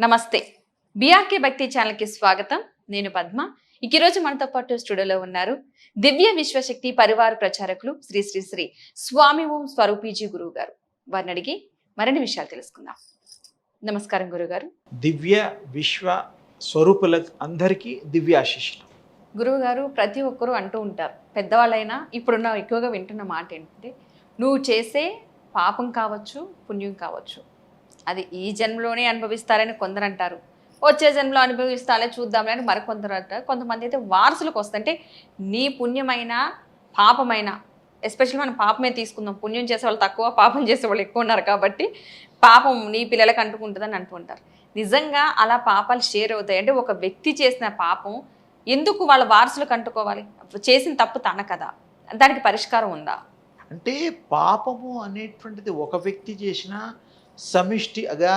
నమస్తే. బీఆర్కే భక్తి ఛానల్కి స్వాగతం. నేను పద్మ. ఇక ఈ రోజు మనతో పాటు స్టూడియోలో ఉన్నారు దివ్య విశ్వశక్తి పరివార ప్రచారకులు శ్రీ శ్రీ శ్రీ స్వామి ఓం స్వరూపీజీ గురువు గారు వారిని అడిగి మరిన్ని విషయాలు తెలుసుకుందాం. నమస్కారం గురుగారు దివ్య విశ్వ స్వరూపుల అందరికీ దివ్యాశిష్యులు గురువు గారు ప్రతి ఒక్కరూ అంటూ ఉంటారు పెద్దవాళ్ళైనా ఇప్పుడున్న ఎక్కువగా వింటున్న మాట ఏంటంటే నువ్వు చేసే పాపం కావచ్చు పుణ్యం కావచ్చు అది ఈ జన్మలోనే అనుభవిస్తారని కొందరు అంటారు వచ్చే జన్మలో అనుభవిస్తాలే చూద్దాంలే అని మరికొందరు అంటారు. కొంతమంది అయితే వారసులకు వస్తుంటే నీ పుణ్యమైన పాపమైన ఎస్పెషల్లీ మనం పాపమే తీసుకుందాం. పుణ్యం చేసే వాళ్ళు తక్కువ పాపం చేసే వాళ్ళు ఎక్కువ ఉన్నారు కాబట్టి పాపం నీ పిల్లలకు అంటుకుంటుందని అంటుంటారు నిజంగా అలా పాపాలు షేర్ అవుతాయి. అంటే ఒక వ్యక్తి చేసిన పాపం ఎందుకు వాళ్ళ వారసులకు అంటుకోవాలి? చేసిన తప్పు తన కదా. దానికి పరిష్కారం ఉందా? అంటే పాపము అనేటువంటిది ఒక వ్యక్తి చేసినా సమిష్టిగా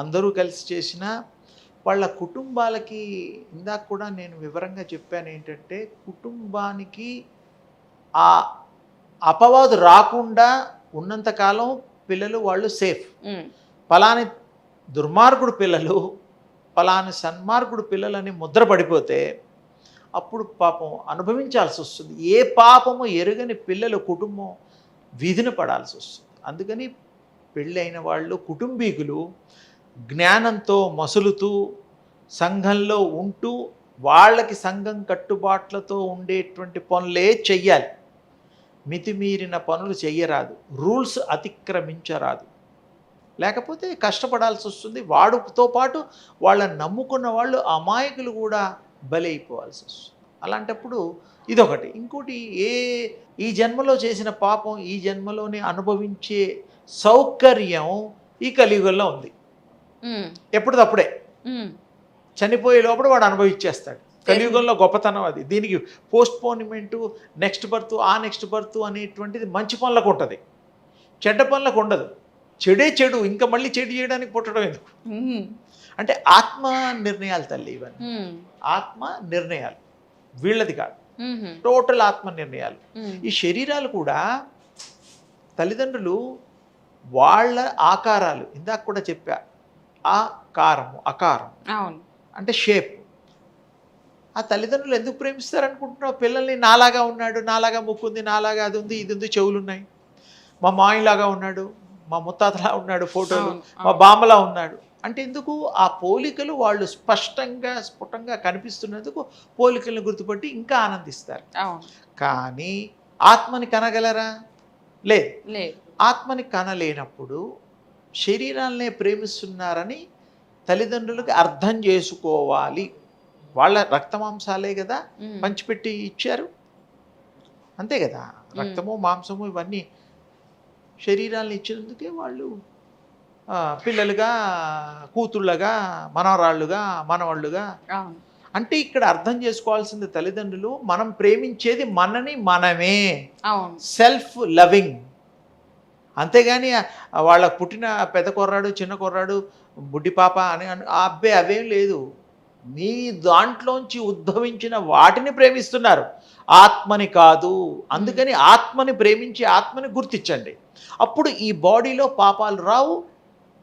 అందరూ కలిసి చేసిన వాళ్ళ కుటుంబాలకి ఇందాక కూడా నేను వివరంగా చెప్పాను ఏంటంటే కుటుంబానికి ఆ అపవాదు రాకుండా ఉన్నంతకాలం పిల్లలు వాళ్ళు సేఫ్. పలాని దుర్మార్గుడు పిల్లలు పలాని సన్మార్గుడు పిల్లలని ముద్ర పడిపోతే అప్పుడు పాపం అనుభవించాల్సి వస్తుంది. ఏ పాపము ఎరుగని పిల్లలు కుటుంబం వీధిన పడాల్సి వస్తుంది. అందుకని పెళ్ళైన వాళ్ళు కుటుంబీకులు జ్ఞానంతో మసులుతూ సంఘంలో ఉంటూ వాళ్ళకి సంఘం కట్టుబాట్లతో ఉండేటువంటి పనులే చెయ్యాలి. మితిమీరిన పనులు చెయ్యరాదు. రూల్స్ అతిక్రమించరాదు. లేకపోతే కష్టపడాల్సి వస్తుంది. వాడుతో పాటు వాళ్ళని నమ్ముకున్న వాళ్ళు అమాయకులు కూడా బలైపోవాల్సి వస్తుంది. అలాంటప్పుడు ఇదొకటి. ఇంకోటి ఏ ఈ జన్మలో చేసిన పాపం ఈ జన్మలోనే అనుభవించే సౌకర్యం ఈ కలియుగంలో ఉంది. ఎప్పటిదప్పుడే. చనిపోయే లోపల వాడు అనుభవించేస్తాడు కలియుగంలో గొప్పతనం అది. దీనికి పోస్ట్ పోన్మెంటు నెక్స్ట్ బర్త్ ఆ నెక్స్ట్ బర్త్ అనేటువంటిది మంచి పనులకు ఉంటుంది. చెడ్డ పనులకు ఉండదు. చెడే చెడు ఇంకా మళ్ళీ చెడు చేయడానికి పుట్టడం ఎందుకు? అంటే ఆత్మ నిర్ణయాలు తల్లి ఇవన్నీ. ఆత్మ నిర్ణయాలు. వీళ్ళది కాదు. టోటల్ ఆత్మ నిర్ణయాలు. ఈ శరీరాలు కూడా తల్లిదండ్రులు వాళ్ళ ఆకారాలు ఇందాక కూడా చెప్పా ఆకారము అకారం. అవును. అంటే షేప్ ఆ తల్లిదండ్రులు ఎందుకు ప్రేమిస్తారు అనుకుంటున్నావు పిల్లల్ని నాలాగా ఉన్నాడు నాలాగా ముక్కుంది నాలాగా అది ఉంది ఇది ఉంది చెవులు ఉన్నాయి మా మాయలాగా ఉన్నాడు మా ముత్తాతలా ఉన్నాడు ఫోటోలు మా. బామ్మలా ఉన్నాడు. అంటే ఎందుకు ఆ పోలికలు వాళ్ళు స్పష్టంగా స్ఫుటంగా కనిపిస్తున్నందుకు పోలికలను గుర్తుపట్టి ఇంకా ఆనందిస్తారు. కానీ ఆత్మని కనగలరా? లేదు. లేదు. ఆత్మని కనలేనప్పుడు శరీరాలనే ప్రేమిస్తున్నారని తల్లిదండ్రులకు అర్థం చేసుకోవాలి. వాళ్ళ రక్తమాంసాలే కదా పంచిపెట్టి ఇచ్చారు. అంతే కదా. రక్తము మాంసము ఇవన్నీ శరీరాలను ఇచ్చినందుకే వాళ్ళు పిల్లలుగా కూతుళ్ళగా మనవరాళ్ళుగా మనవాళ్ళుగా అంటే ఇక్కడ అర్థం చేసుకోవాల్సింది తల్లిదండ్రులు మనం ప్రేమించేది మనని మనమే. సెల్ఫ్ లవింగ్ అంతేగాని ఆ వాళ్ళ పుట్టిన పెద్ద కుర్రాడు చిన్న కుర్రాడు బుడ్డి పాప అని ఆ అబ్బే అవేం లేదు. మీ దాంట్లోంచి ఉద్భవించిన వాటిని ప్రేమిస్తున్నారు. ఆత్మని కాదు. అందుకని ఆత్మని ప్రేమించి ఆత్మని గుర్తించండి. అప్పుడు ఈ బాడీలో పాపాలు రావు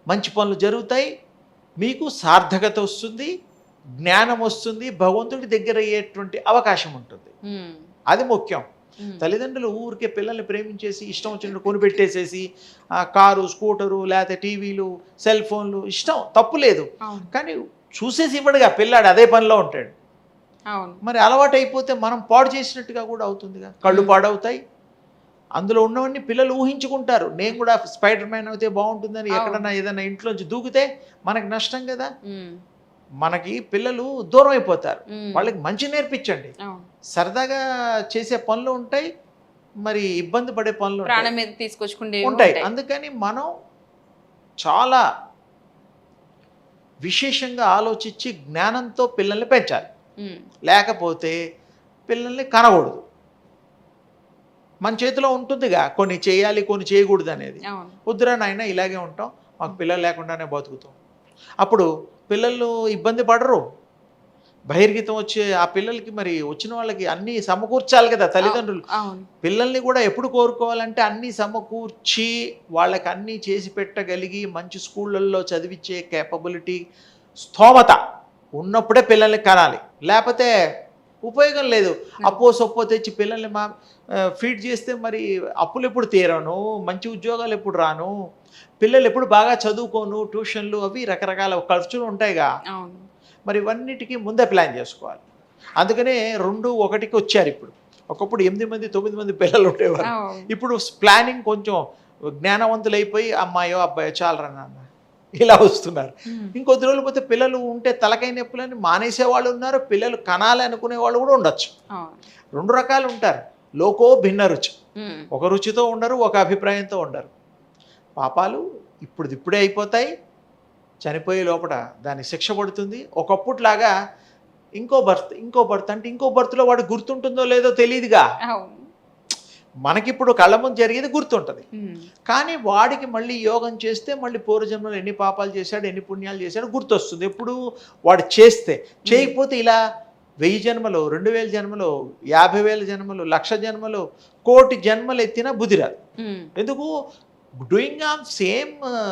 మంచి పనులు జరుగుతాయి మీకు సార్థకత వస్తుంది జ్ఞానం వస్తుంది భగవంతుడి దగ్గర అయ్యేటువంటి అవకాశం ఉంటుంది. అది ముఖ్యం. తల్లిదండ్రులు ఊరికే పిల్లల్ని ప్రేమించేసి ఇష్టం వచ్చినట్టు కొనిపెట్టేసేసి ఆ కారు స్కూటరు లేకపోతే టీవీలు సెల్ ఫోన్లు ఇష్టం తప్పు లేదు. కానీ చూసేసి ఇవ్వడుగా పిల్లాడు అదే పనిలో ఉంటాడు. మరి అలవాటు అయిపోతే మనం పాడు చేసినట్టుగా కూడా అవుతుందిగా. కళ్ళు. పాడవుతాయి. అందులో ఉన్నవన్నీ పిల్లలు ఊహించుకుంటారు. నేను కూడా స్పైడర్ మ్యాన్ అయితే బాగుంటుందని. ఎక్కడన్నా ఏదైనా ఇంట్లోంచి దూకితే మనకి నష్టం కదా. మనకి పిల్లలు దూరం అయిపోతారు వాళ్ళకి మంచి నేర్పించండి. సరదాగా చేసే పనులు ఉంటాయి మరి ఇబ్బంది పడే పనులు మీద తీసుకొచ్చుకుంటే ఉంటాయి. అందుకని మనం చాలా విశేషంగా ఆలోచించి జ్ఞానంతో పిల్లల్ని పెంచాలి. లేకపోతే పిల్లల్ని కనకూడదు. మన చేతిలో ఉంటుందిగా కొన్ని చేయాలి కొన్ని చేయకూడదు అనేది వద్దురా నాయన ఇలాగే ఉంటాం. మాకు పిల్లలు లేకుండానే బతుకుతాం. అప్పుడు పిల్లలు ఇబ్బంది పడరు. బహిర్గతం వచ్చే ఆ పిల్లలకి మరి వచ్చిన వాళ్ళకి అన్నీ సమకూర్చాలి కదా తల్లిదండ్రులు. పిల్లల్ని కూడా ఎప్పుడు కోరుకోవాలంటే అన్నీ సమకూర్చి వాళ్ళకి అన్నీ చేసి పెట్టగలిగి మంచి స్కూళ్ళల్లో చదివించే కేపబిలిటీ స్తోమత ఉన్నప్పుడే పిల్లల్ని కనాలి. లేకపోతే ఉపయోగం లేదు. అప్పో సొప్పో తెచ్చి పిల్లల్ని మా ఫీడ్ చేస్తే మరి అప్పులు ఎప్పుడు తీరను? మంచి ఉద్యోగాలు ఎప్పుడు రాను? పిల్లలు ఎప్పుడు బాగా చదువుకోను? ట్యూషన్లు అవి రకరకాల ఖర్చులు ఉంటాయిగా. మరి ఇవన్నిటికీ ముందే ప్లాన్ చేసుకోవాలి. అందుకనే రెండు ఒకటికి వచ్చారు ఇప్పుడు. ఒకప్పుడు ఎనిమిది మంది తొమ్మిది మంది పిల్లలు ఉండేవారు. ఇప్పుడు ప్లానింగ్ కొంచెం జ్ఞానవంతులైపోయి అమ్మాయో అబ్బాయో చాలరా నాన్న? ఇలా వస్తున్నారు. ఇంకొద్ది రోజులు పోతే పిల్లలు ఉంటే తలకై నొప్పులని మానేసే వాళ్ళు ఉన్నారు పిల్లలు కనాలి అనుకునే వాళ్ళు కూడా ఉండొచ్చు. రెండు రకాలు ఉంటారు లోకో భిన్న రుచి. ఒక రుచితో ఉండరు ఒక అభిప్రాయంతో ఉండరు పాపాలు ఇప్పుడు ఇప్పుడే అయిపోతాయి చనిపోయే లోపల దాని శిక్ష పడుతుంది ఒకప్పుట్లాగా ఇంకో బర్త్ ఇంకో బర్త్ అంటే ఇంకో బర్త్లో వాడు గుర్తుంటుందో లేదో తెలియదుగా. మనకిప్పుడు కళ్ళ ముందు జరిగేది గుర్తుంటుంది. కానీ వాడికి మళ్ళీ యోగం చేస్తే మళ్ళీ పూర్వజన్మలో ఎన్ని పాపాలు చేశాడు ఎన్ని పుణ్యాలు చేశాడు గుర్తొస్తుంది. ఎప్పుడు వాడు చేస్తే చేయకపోతే ఇలా వెయ్యి జన్మలు రెండు వేల జన్మలు యాభై వేల జన్మలు లక్ష జన్మలు కోటి జన్మలు ఎత్తినా బుద్ధి రాదు. ఉమ్. ఎందుకు? Doing of same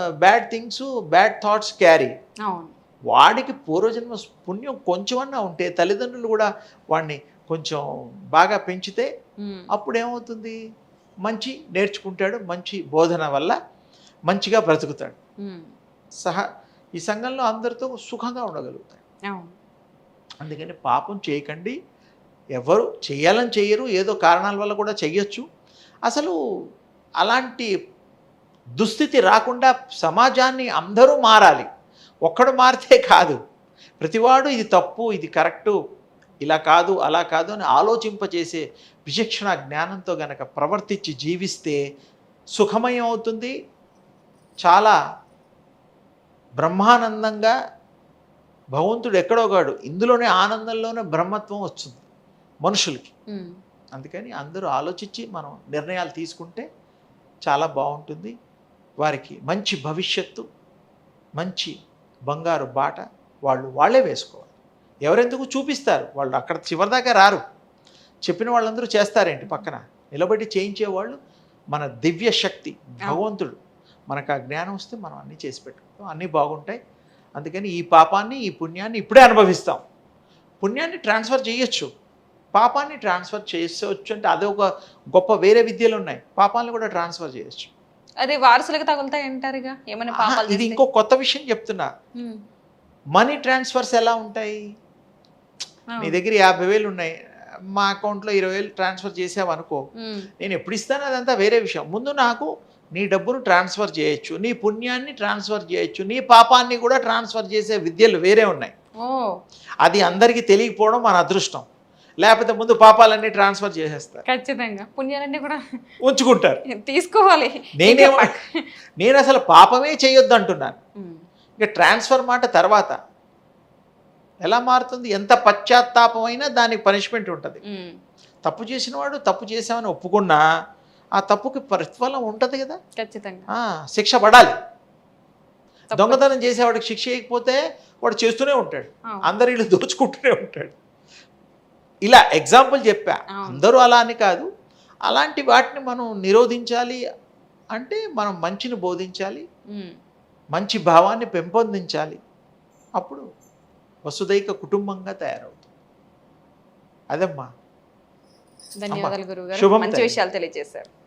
bad things bad thoughts carry. వాడికి పూర్వజన్మ పుణ్యం కొంచెమన్నా ఉంటే తల్లిదండ్రులు కూడా వాడిని కొంచెం బాగా పెంచితే. అప్పుడు ఏమవుతుంది మంచి నేర్చుకుంటాడు మంచి బోధన వల్ల మంచిగా బ్రతుకుతాడు. సహా ఈ సంఘంలో అందరితో సుఖంగా ఉండగలుగుతాడు. అందుకని పాపం చేయకండి. ఎవరు చేయాలని చేయరు ఏదో కారణాల వల్ల కూడా చెయ్యొచ్చు. అసలు అలాంటి దుస్థితి రాకుండా సమాజాన్ని అందరూ మారాలి. ఒక్కడు మారితే కాదు. ప్రతివాడు ఇది తప్పు ఇది కరెక్టు ఇలా కాదు అలా కాదు అని ఆలోచింపచేసే విచక్షణ జ్ఞానంతో గనక ప్రవర్తించి జీవిస్తే సుఖమయం అవుతుంది. చాలా బ్రహ్మానందంగా భగవంతుడు ఎక్కడో కాడు ఇందులోనే ఆనందంలోనే బ్రహ్మత్వం వస్తుంది మనుషులకి. అందుకని అందరూ ఆలోచించి మనం నిర్ణయాలు తీసుకుంటే చాలా బాగుంటుంది. వారికి మంచి భవిష్యత్తు మంచి బంగారు బాట వాళ్ళు వాళ్ళే వేసుకోవాలి. ఎవరెందుకు చూపిస్తారు? వాళ్ళు అక్కడ చివరిదాకా రారు. చెప్పిన వాళ్ళందరూ చేస్తారేంటి పక్కన? నిలబడి చేయించేవాళ్ళు మన దివ్య శక్తి భగవంతుడు. మనకు ఆ జ్ఞానం వస్తే మనం అన్నీ చేసి పెట్టుకుంటాం. అన్నీ బాగుంటాయి. అందుకని ఈ పాపాన్ని ఈ పుణ్యాన్ని ఇప్పుడే అనుభవిస్తాం. పుణ్యాన్ని ట్రాన్స్ఫర్ చేయొచ్చు. పాపాన్ని ట్రాన్స్ఫర్ చేయవచ్చు అంటే అదే ఒక గొప్ప వేరే విద్యలు ఉన్నాయి. పాపాలను కూడా ట్రాన్స్ఫర్ చేయొచ్చు. అదే వారసులకు తగులుతాయి అంటారుగా? ఏమైనా ఇది? ఇంకో కొత్త విషయం చెప్తున్నా. మనీ ట్రాన్స్ఫర్స్ ఎలా ఉంటాయి? నీ. దగ్గర యాభై వేలు ఉన్నాయి. మా అకౌంట్లో ఇరవై వేలు ట్రాన్స్ఫర్ చేసావు అనుకో. ఉమ్. నేను ఎప్పుడు ఇస్తాను? అదంతా వేరే విషయం. ముందు నాకు నీ డబ్బును ట్రాన్స్ఫర్ చేయొచ్చు నీ పుణ్యాన్ని ట్రాన్స్ఫర్ చేయొచ్చు నీ పాపాన్ని కూడా ట్రాన్స్ఫర్ చేసే విద్యలు వేరే ఉన్నాయి. అది అందరికీ తెలియకపోవడం మన అదృష్టం. లేకపోతే ముందు పాపాలన్నీ ట్రాన్స్ఫర్ చేసేస్తారు. ఖచ్చితంగా. పుణ్యాలన్నీ కూడా ఉంచుకుంటారు. తీసుకోవాలి. నేనేమో నేను అసలు పాపమే చేయొద్దు అంటున్నాను. ఇక ట్రాన్స్ఫర్ మాట తర్వాత. ఎలా మారుతుంది? ఎంత పశ్చాత్తాపం అయినా దానికి పనిష్మెంట్ ఉంటుంది. తప్పు చేసిన వాడు తప్పు చేసామని ఒప్పుకున్నా ఆ తప్పుకి ప్రతిఫలం ఉంటుంది కదా? ఖచ్చితంగా. శిక్ష పడాలి. దొంగతనం చేసేవాడికి శిక్ష వేయకపోతే వాడు చేస్తూనే ఉంటాడు. అందరు ఇల్లు దోచుకుంటూనే ఉంటాడు. ఇలా ఎగ్జాంపుల్ చెప్పా. అందరూ అలా అని కాదు. అలాంటి వాటిని మనం నిరోధించాలి అంటే మనం మంచిని బోధించాలి. మంచి భావాన్ని పెంపొందించాలి. అప్పుడు వసుదైక కుటుంబంగా తయారవుతుంది. అదమ్మా. ధన్యవాదాలు గురువు మంచి. విషయాలు తెలియజేశారు.